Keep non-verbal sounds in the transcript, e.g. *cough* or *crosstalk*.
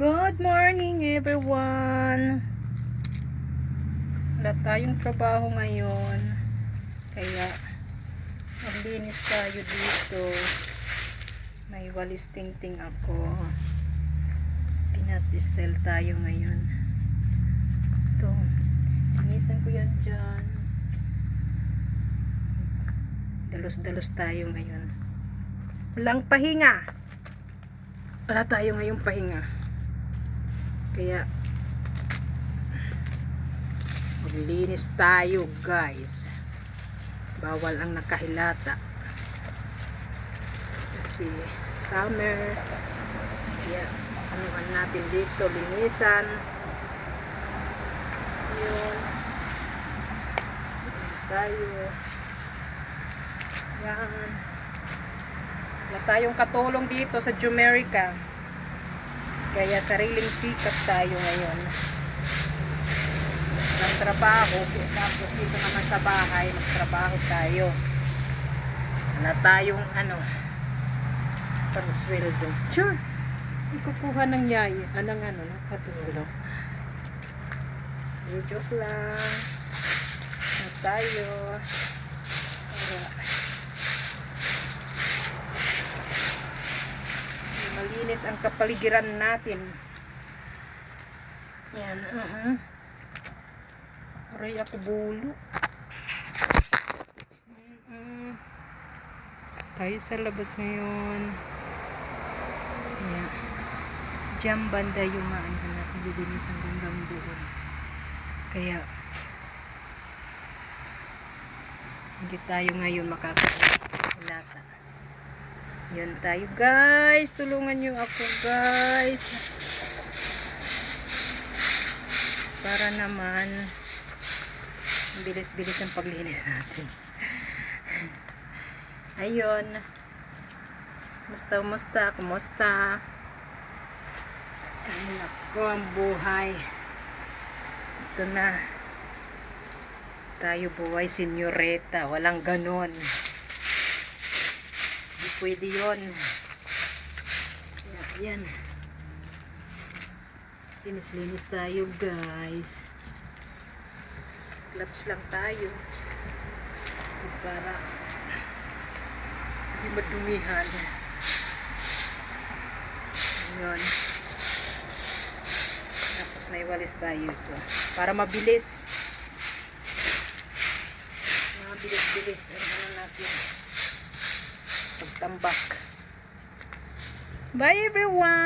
Good morning everyone. Wala tayong trabaho ngayon. Kaya maglinis tayo dito. May walis tingting ako. Pinas style tayo ngayon. Ito. Linisan ko yan dyan. Dalos-dalos tayo ngayon. Walang pahinga. Wala tayo ngayong pahinga. Kaya maglinis tayo guys. Bawal ang nakahilata. Kasi summer. Kaya anuhan natin dito, linisan. Yun. Tayo. Yan. Wala tayong katulong dito sa Jumerica. Kaya sariling sikat tayo ngayon. Ng trabaho, tapos dito naman sa bahay, magtrabaho tayo. Wala tayong ano, pansweldo. Sure. Ikukuha ng yaya, anong ano, ng katulong. Joke lang. Na tayo. Para malinis ang kapaligiran natin. Yan, uh Aray ako bulo. Mm-mm. Tayo sa labas ngayon. Yan. Diyan banda yung maan ko natin dilinis ang bandang doon. Kaya hindi tayo ngayon makakakulata. Yan tayo guys. Tulungan nyo ako guys. Para naman bilis-bilis ang paglinis natin. *laughs* Ayun. Musta, musta, kumusta? Ay, nako, ang buhay. Ito na. Tayo buhay, senyoreta. Walang ganon. Pwede yun. Yan. Linis-linis tayo, guys. Gloves lang tayo. Para hindi madumihan. Yun. Tapos may walis tayo ito. Para mabilis. Mabilis-bilis. Ano natin. Pagtambak. Bye everyone!